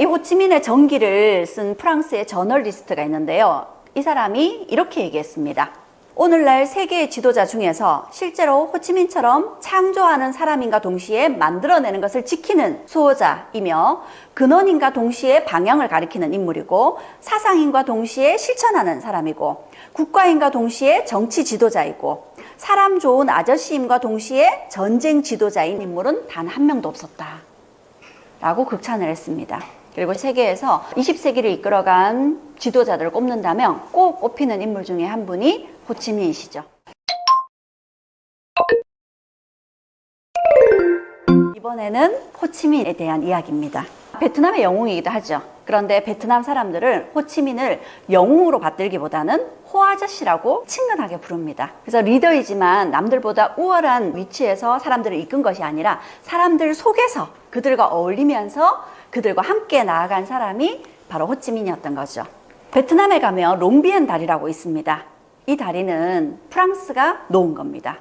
이 호치민의 전기를 쓴 프랑스의 저널리스트가 있는데요. 이 사람이 이렇게 얘기했습니다. 오늘날 세계의 지도자 중에서 실제로 호치민처럼 창조하는 사람인가 동시에 만들어내는 것을 지키는 수호자이며 근원인과 동시에 방향을 가리키는 인물이고 사상인과 동시에 실천하는 사람이고 국가인과 동시에 정치 지도자이고 사람 좋은 아저씨임과 동시에 전쟁 지도자인 인물은 단 한 명도 없었다. 라고 극찬을 했습니다. 그리고 세계에서 20세기를 이끌어간 지도자들을 꼽는다면 꼭 꼽히는 인물 중에 한 분이 호치민이시죠. 이번에는 호치민에 대한 이야기입니다. 베트남의 영웅이기도 하죠. 그런데 베트남 사람들을 호치민을 영웅으로 받들기보다는 호아저씨라고 친근하게 부릅니다. 그래서 리더이지만 남들보다 우월한 위치에서 사람들을 이끈 것이 아니라 사람들 속에서 그들과 어울리면서 그들과 함께 나아간 사람이 바로 호치민이었던 거죠. 베트남에 가면 롱비엔 다리라고 있습니다. 이 다리는 프랑스가 놓은 겁니다.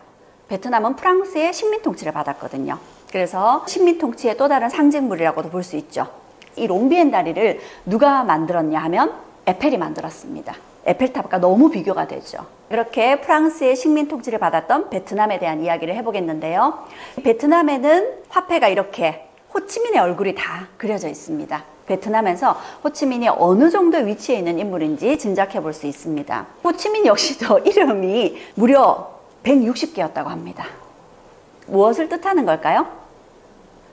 베트남은 프랑스의 식민 통치를 받았거든요. 그래서 식민 통치의 또 다른 상징물이라고도 볼 수 있죠. 이 롱비엔 다리를 누가 만들었냐 하면 에펠이 만들었습니다. 에펠탑과 너무 비교가 되죠. 이렇게 프랑스의 식민 통치를 받았던 베트남에 대한 이야기를 해보겠는데요. 베트남에는 화폐가 이렇게 호치민의 얼굴이 다 그려져 있습니다. 베트남에서 호치민이 어느 정도 위치에 있는 인물인지 짐작해 볼 수 있습니다. 호치민 역시도 이름이 무려 160개였다고 합니다. 무엇을 뜻하는 걸까요?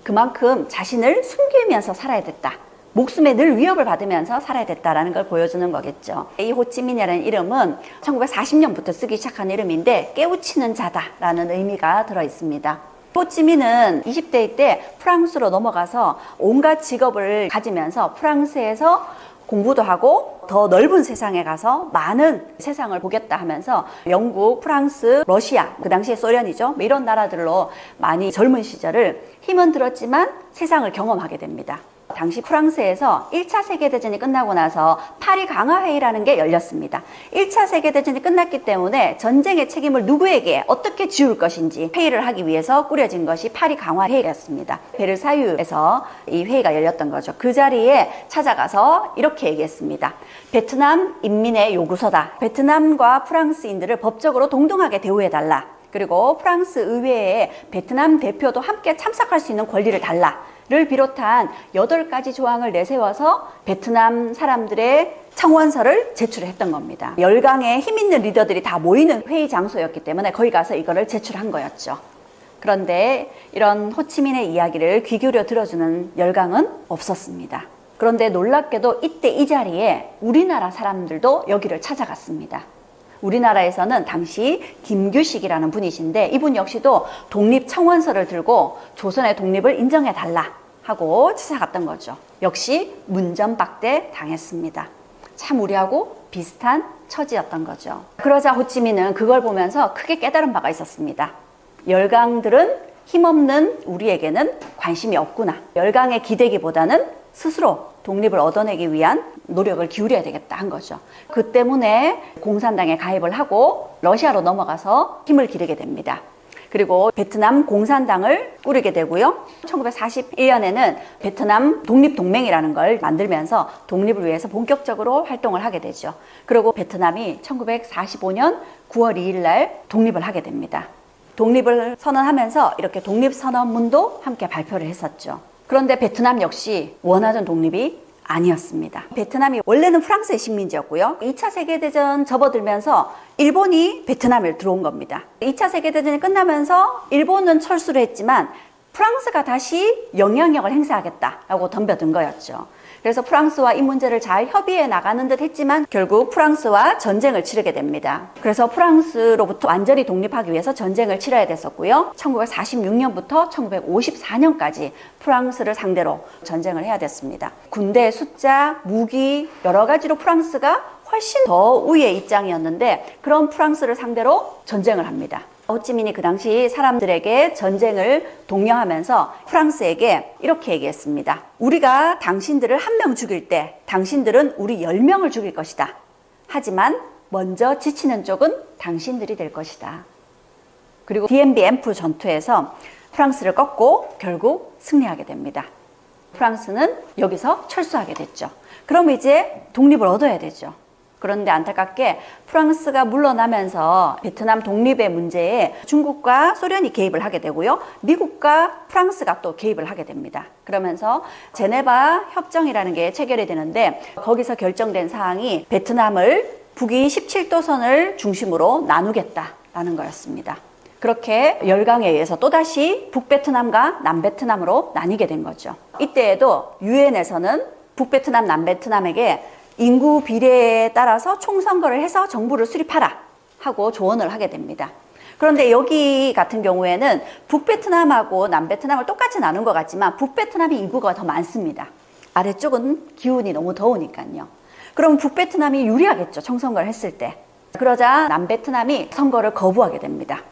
그만큼 자신을 숨기면서 살아야 됐다. 목숨에 늘 위협을 받으면서 살아야 됐다라는 걸 보여주는 거겠죠. 이 호치민이라는 이름은 1940년부터 쓰기 시작한 이름인데 깨우치는 자다라는 의미가 들어 있습니다. 호치민은 20대일 때 프랑스로 넘어가서 온갖 직업을 가지면서 프랑스에서 공부도 하고 더 넓은 세상에 가서 많은 세상을 보겠다 하면서 영국, 프랑스, 러시아, 그 당시에 소련이죠. 뭐 이런 나라들로 많이 젊은 시절을 힘은 들었지만 세상을 경험하게 됩니다. 당시 프랑스에서 1차 세계대전이 끝나고 나서 파리 강화회의라는 게 열렸습니다. 1차 세계대전이 끝났기 때문에 전쟁의 책임을 누구에게 어떻게 지울 것인지 회의를 하기 위해서 꾸려진 것이 파리 강화회의였습니다. 베르사유에서 이 회의가 열렸던 거죠. 그 자리에 찾아가서 이렇게 얘기했습니다. 베트남 인민의 요구서다. 베트남과 프랑스인들을 법적으로 동등하게 대우해달라. 그리고 프랑스 의회에 베트남 대표도 함께 참석할 수 있는 권리를 달라. 를 비롯한 8가지 조항을 내세워서 베트남 사람들의 청원서를 제출했던 겁니다. 열강의 힘 있는 리더들이 다 모이는 회의 장소였기 때문에 거기 가서 이거를 제출한 거였죠. 그런데 이런 호치민의 이야기를 귀 기울여 들어주는 열강은 없었습니다. 그런데 놀랍게도 이때 이 자리에 우리나라 사람들도 여기를 찾아갔습니다. 우리나라에서는 당시 김규식이라는 분이신데 이분 역시도 독립 청원서를 들고 조선의 독립을 인정해 달라 하고 찾아갔던 거죠. 역시 문전박대 당했습니다. 참 우리하고 비슷한 처지였던 거죠. 그러자 호치민은 그걸 보면서 크게 깨달은 바가 있었습니다. 열강들은 힘없는 우리에게는 관심이 없구나. 열강에 기대기보다는 스스로 독립을 얻어내기 위한 노력을 기울여야 되겠다 한 거죠. 그 때문에 공산당에 가입을 하고 러시아로 넘어가서 힘을 기르게 됩니다. 그리고 베트남 공산당을 꾸리게 되고요. 1941년에는 베트남 독립동맹이라는 걸 만들면서 독립을 위해서 본격적으로 활동을 하게 되죠. 그리고 베트남이 1945년 9월 2일 날 독립을 하게 됩니다. 독립을 선언하면서 이렇게 독립선언문도 함께 발표를 했었죠. 그런데 베트남 역시 원하던 독립이 아니었습니다. 베트남이 원래는 프랑스의 식민지였고요. 2차 세계대전 접어들면서 일본이 베트남을 들어온 겁니다. 2차 세계대전이 끝나면서 일본은 철수를 했지만 프랑스가 다시 영향력을 행사하겠다라고 덤벼든 거였죠. 그래서 프랑스와 이 문제를 잘 협의해 나가는 듯 했지만 결국 프랑스와 전쟁을 치르게 됩니다. 그래서 프랑스로부터 완전히 독립하기 위해서 전쟁을 치러야 됐었고요. 1946년부터 1954년까지 프랑스를 상대로 전쟁을 해야 됐습니다. 군대 숫자, 무기 여러 가지로 프랑스가 훨씬 더 우위의 입장이었는데 그런 프랑스를 상대로 전쟁을 합니다. 호치민이 그 당시 사람들에게 전쟁을 독려하면서 프랑스에게 이렇게 얘기했습니다. 우리가 당신들을 한 명 죽일 때 당신들은 우리 열명을 죽일 것이다. 하지만 먼저 지치는 쪽은 당신들이 될 것이다. 그리고 DMB 앰프 전투에서 프랑스를 꺾고 결국 승리하게 됩니다. 프랑스는 여기서 철수하게 됐죠. 그럼 이제 독립을 얻어야 되죠. 그런데 안타깝게 프랑스가 물러나면서 베트남 독립의 문제에 중국과 소련이 개입을 하게 되고요. 미국과 프랑스가 또 개입을 하게 됩니다. 그러면서 제네바 협정이라는 게 체결이 되는데 거기서 결정된 사항이 베트남을 북위 17도선을 중심으로 나누겠다라는 거였습니다. 그렇게 열강에 의해서 또다시 북베트남과 남베트남으로 나뉘게 된 거죠. 이때에도 유엔에서는 북베트남, 남베트남에게 인구 비례에 따라서 총선거를 해서 정부를 수립하라 하고 조언을 하게 됩니다. 그런데 여기 같은 경우에는 북베트남하고 남베트남을 똑같이 나눈 것 같지만 북베트남이 인구가 더 많습니다. 아래쪽은 기온이 너무 더우니까요. 그럼 북베트남이 유리하겠죠. 총선거를 했을 때. 그러자 남베트남이 선거를 거부하게 됩니다.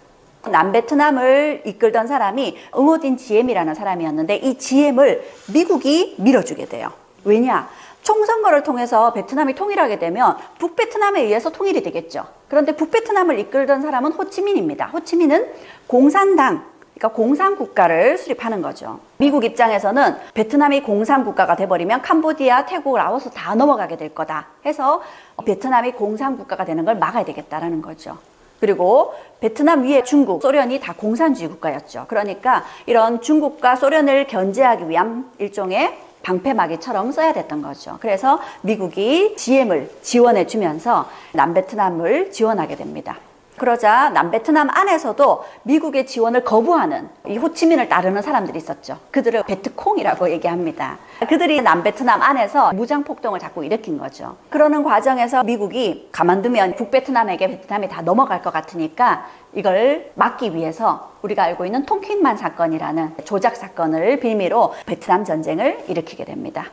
남베트남을 이끌던 사람이 응호딘 지엠이라는 사람이었는데 이 지엠을 미국이 밀어주게 돼요. 왜냐? 총선거를 통해서 베트남이 통일하게 되면 북베트남에 의해서 통일이 되겠죠. 그런데 북베트남을 이끌던 사람은 호치민입니다. 호치민은 공산당, 그러니까 공산 국가를 수립하는 거죠. 미국 입장에서는 베트남이 공산 국가가 돼버리면 캄보디아, 태국, 라오스 다 넘어가게 될 거다 해서 베트남이 공산 국가가 되는 걸 막아야 되겠다라는 거죠. 그리고 베트남 위에 중국, 소련이 다 공산주의 국가였죠. 그러니까 이런 중국과 소련을 견제하기 위한 일종의 방패막이처럼 써야 됐던 거죠. 그래서 미국이 GM을 지원해 주면서 남베트남을 지원하게 됩니다. 그러자 남베트남 안에서도 미국의 지원을 거부하는 이 호치민을 따르는 사람들이 있었죠. 그들을 베트콩이라고 얘기합니다. 그들이 남베트남 안에서 무장 폭동을 자꾸 일으킨 거죠. 그러는 과정에서 미국이 가만두면 북베트남에게 베트남이 다 넘어갈 것 같으니까 이걸 막기 위해서 우리가 알고 있는 통킹만 사건이라는 조작 사건을 빌미로 베트남 전쟁을 일으키게 됩니다.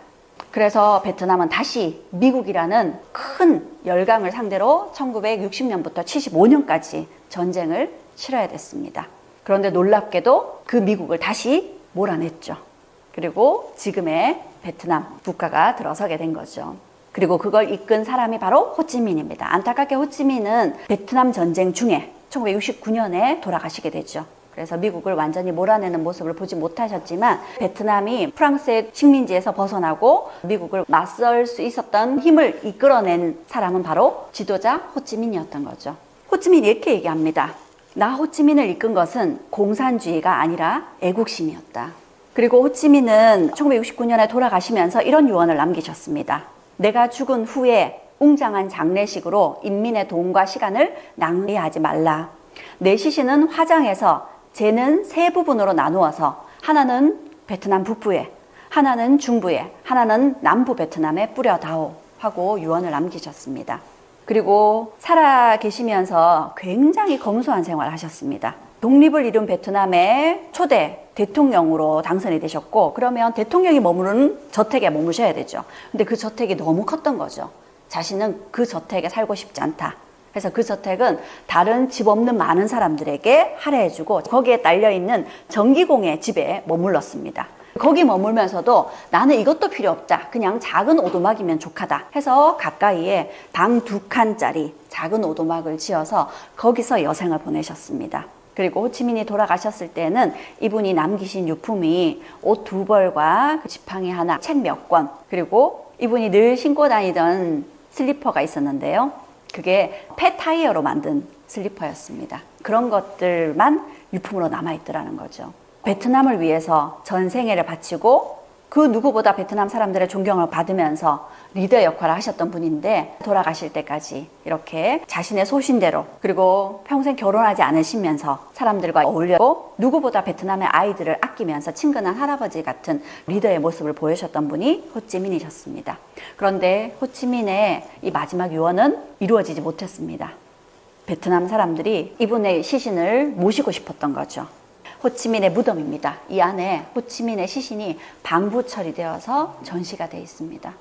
그래서 베트남은 다시 미국이라는 큰 열강을 상대로 1960년부터 75년까지 전쟁을 치러야 됐습니다. 그런데 놀랍게도 그 미국을 다시 몰아냈죠. 그리고 지금의 베트남 국가가 들어서게 된 거죠. 그리고 그걸 이끈 사람이 바로 호찌민입니다. 안타깝게 호찌민은 베트남 전쟁 중에 1969년에 돌아가시게 되죠. 그래서 미국을 완전히 몰아내는 모습을 보지 못하셨지만 베트남이 프랑스의 식민지에서 벗어나고 미국을 맞설 수 있었던 힘을 이끌어낸 사람은 바로 지도자 호찌민이었던 거죠. 호찌민이 이렇게 얘기합니다. 나 호찌민을 이끈 것은 공산주의가 아니라 애국심이었다. 그리고 호찌민은 1969년에 돌아가시면서 이런 유언을 남기셨습니다. 내가 죽은 후에 웅장한 장례식으로 인민의 돈과 시간을 낭비하지 말라. 내 시신은 화장해서 재는 세 부분으로 나누어서 하나는 베트남 북부에, 하나는 중부에, 하나는 남부 베트남에 뿌려다오 하고 유언을 남기셨습니다. 그리고 살아 계시면서 굉장히 검소한 생활을 하셨습니다. 독립을 이룬 베트남의 초대 대통령으로 당선이 되셨고 그러면 대통령이 머무르는 저택에 머무셔야 되죠. 근데 그 저택이 너무 컸던 거죠. 자신은 그 저택에 살고 싶지 않다. 그래서 그 저택은 다른 집 없는 많은 사람들에게 할애해주고 거기에 딸려있는 전기공의 집에 머물렀습니다. 거기 머물면서도 나는 이것도 필요 없다. 그냥 작은 오두막이면 족하다. 해서 가까이에 방 두 칸짜리 작은 오두막을 지어서 거기서 여생을 보내셨습니다. 그리고 호치민이 돌아가셨을 때는 이분이 남기신 유품이 옷 두 벌과 그 지팡이 하나, 책 몇 권, 그리고 이분이 늘 신고 다니던 슬리퍼가 있었는데요. 그게 폐 타이어로 만든 슬리퍼였습니다. 그런 것들만 유품으로 남아있더라는 거죠. 베트남을 위해서 전 생애를 바치고 그 누구보다 베트남 사람들의 존경을 받으면서 리더 역할을 하셨던 분인데 돌아가실 때까지 이렇게 자신의 소신대로 그리고 평생 결혼하지 않으시면서 사람들과 어울려고 누구보다 베트남의 아이들을 아끼면서 친근한 할아버지 같은 리더의 모습을 보여주셨던 분이 호찌민이셨습니다. 그런데 호찌민의 이 마지막 유언은 이루어지지 못했습니다. 베트남 사람들이 이분의 시신을 모시고 싶었던 거죠. 호치민의 무덤입니다. 이 안에 호치민의 시신이 방부 처리되어서 전시가 되어 있습니다.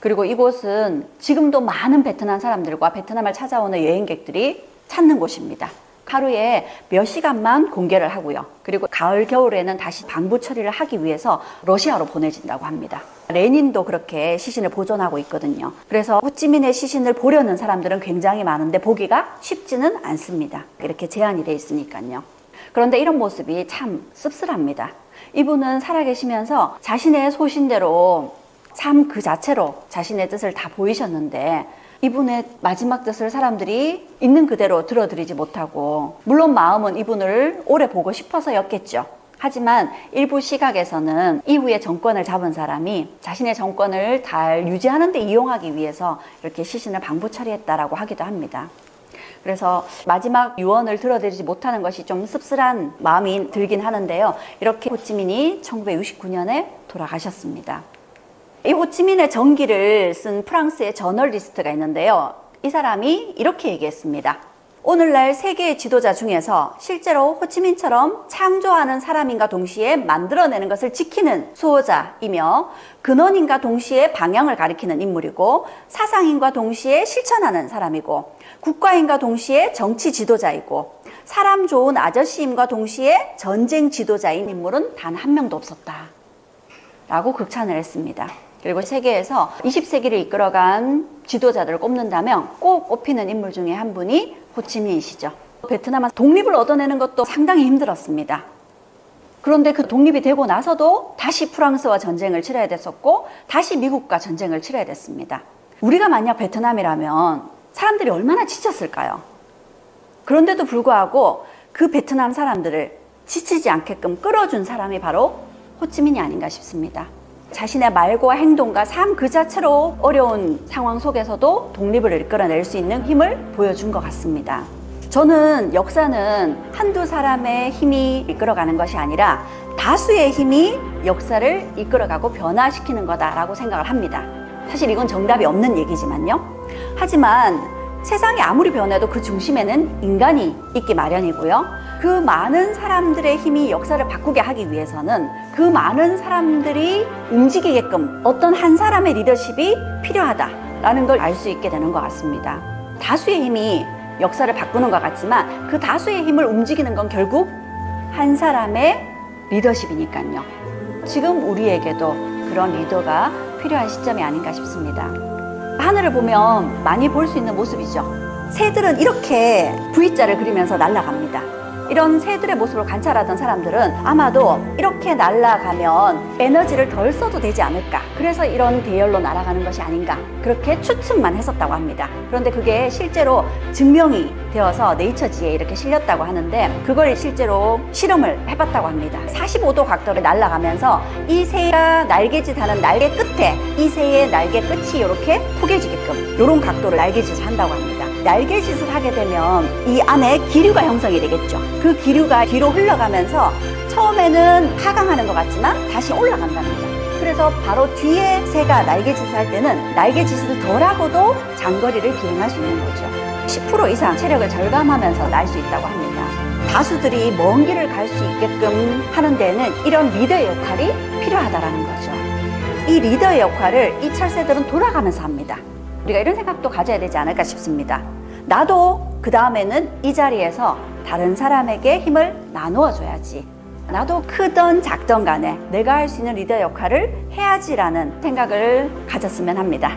그리고 이곳은 지금도 많은 베트남 사람들과 베트남을 찾아오는 여행객들이 찾는 곳입니다. 하루에 몇 시간만 공개를 하고요. 그리고 가을, 겨울에는 다시 방부 처리를 하기 위해서 러시아로 보내진다고 합니다. 레닌도 그렇게 시신을 보존하고 있거든요. 그래서 호찌민의 시신을 보려는 사람들은 굉장히 많은데 보기가 쉽지는 않습니다. 이렇게 제한이 돼 있으니까요. 그런데 이런 모습이 참 씁쓸합니다. 이분은 살아계시면서 자신의 소신대로 삶 그 자체로 자신의 뜻을 다 보이셨는데 이분의 마지막 뜻을 사람들이 있는 그대로 들어드리지 못하고 물론 마음은 이분을 오래 보고 싶어서였겠죠. 하지만 일부 시각에서는 이후에 정권을 잡은 사람이 자신의 정권을 잘 유지하는 데 이용하기 위해서 이렇게 시신을 방부 처리했다라고 하기도 합니다. 그래서 마지막 유언을 들어드리지 못하는 것이 좀 씁쓸한 마음이 들긴 하는데요. 이렇게 호치민이 1969년에 돌아가셨습니다. 이 호치민의 전기를 쓴 프랑스의 저널리스트가 있는데요. 이 사람이 이렇게 얘기했습니다. 오늘날 세계의 지도자 중에서 실제로 호치민처럼 창조하는 사람인가 동시에 만들어내는 것을 지키는 수호자이며 근원인가 동시에 방향을 가리키는 인물이고 사상인과 동시에 실천하는 사람이고 국가인과 동시에 정치 지도자이고 사람 좋은 아저씨임과 동시에 전쟁 지도자인 인물은 단 한 명도 없었다. 라고 극찬을 했습니다. 그리고 세계에서 20세기를 이끌어간 지도자들을 꼽는다면 꼭 꼽히는 인물 중에 한 분이 호치민이시죠. 베트남은 독립을 얻어내는 것도 상당히 힘들었습니다. 그런데 그 독립이 되고 나서도 다시 프랑스와 전쟁을 치러야 됐었고 다시 미국과 전쟁을 치러야 됐습니다. 우리가 만약 베트남이라면 사람들이 얼마나 지쳤을까요? 그런데도 불구하고 그 베트남 사람들을 지치지 않게끔 끌어준 사람이 바로 호치민이 아닌가 싶습니다. 자신의 말과 행동과 삶 그 자체로 어려운 상황 속에서도 독립을 이끌어낼 수 있는 힘을 보여준 것 같습니다. 저는 역사는 한두 사람의 힘이 이끌어가는 것이 아니라 다수의 힘이 역사를 이끌어가고 변화시키는 거다라고 생각을 합니다. 사실 이건 정답이 없는 얘기지만요. 하지만 세상이 아무리 변해도 그 중심에는 인간이 있기 마련이고요. 그 많은 사람들의 힘이 역사를 바꾸게 하기 위해서는 그 많은 사람들이 움직이게끔 어떤 한 사람의 리더십이 필요하다라는 걸 알 수 있게 되는 것 같습니다. 다수의 힘이 역사를 바꾸는 것 같지만 그 다수의 힘을 움직이는 건 결국 한 사람의 리더십이니까요. 지금 우리에게도 그런 리더가 필요한 시점이 아닌가 싶습니다. 하늘을 보면 많이 볼 수 있는 모습이죠. 새들은 이렇게 V자를 그리면서 날아갑니다. 이런 새들의 모습을 관찰하던 사람들은 아마도 이렇게 날아가면 에너지를 덜 써도 되지 않을까. 그래서 이런 대열로 날아가는 것이 아닌가. 그렇게 추측만 했었다고 합니다. 그런데 그게 실제로 증명이 되어서 네이처지에 이렇게 실렸다고 하는데 그걸 실제로 실험을 해봤다고 합니다. 45도 각도로 날아가면서 이 새가 날개짓 하는 날개 끝에 이 새의 날개 끝이 이렇게 포개지게끔 이런 각도로 날개짓을 한다고 합니다. 날개짓을 하게 되면 이 안에 기류가 형성이 되겠죠. 그 기류가 뒤로 흘러가면서 처음에는 하강하는 것 같지만 다시 올라간답니다. 그래서 바로 뒤에 새가 날개짓을 할 때는 날개짓을 덜 하고도 장거리를 비행할 수 있는 거죠. 10% 이상 체력을 절감하면서 날 수 있다고 합니다. 다수들이 먼 길을 갈 수 있게끔 하는 데는 이런 리더의 역할이 필요하다라는 거죠. 이 리더의 역할을 이 철새들은 돌아가면서 합니다. 우리가 이런 생각도 가져야 되지 않을까 싶습니다. 나도 그 다음에는 이 자리에서 다른 사람에게 힘을 나누어 줘야지. 나도 크던 작던 간에 내가 할 수 있는 리더 역할을 해야지라는 생각을 가졌으면 합니다.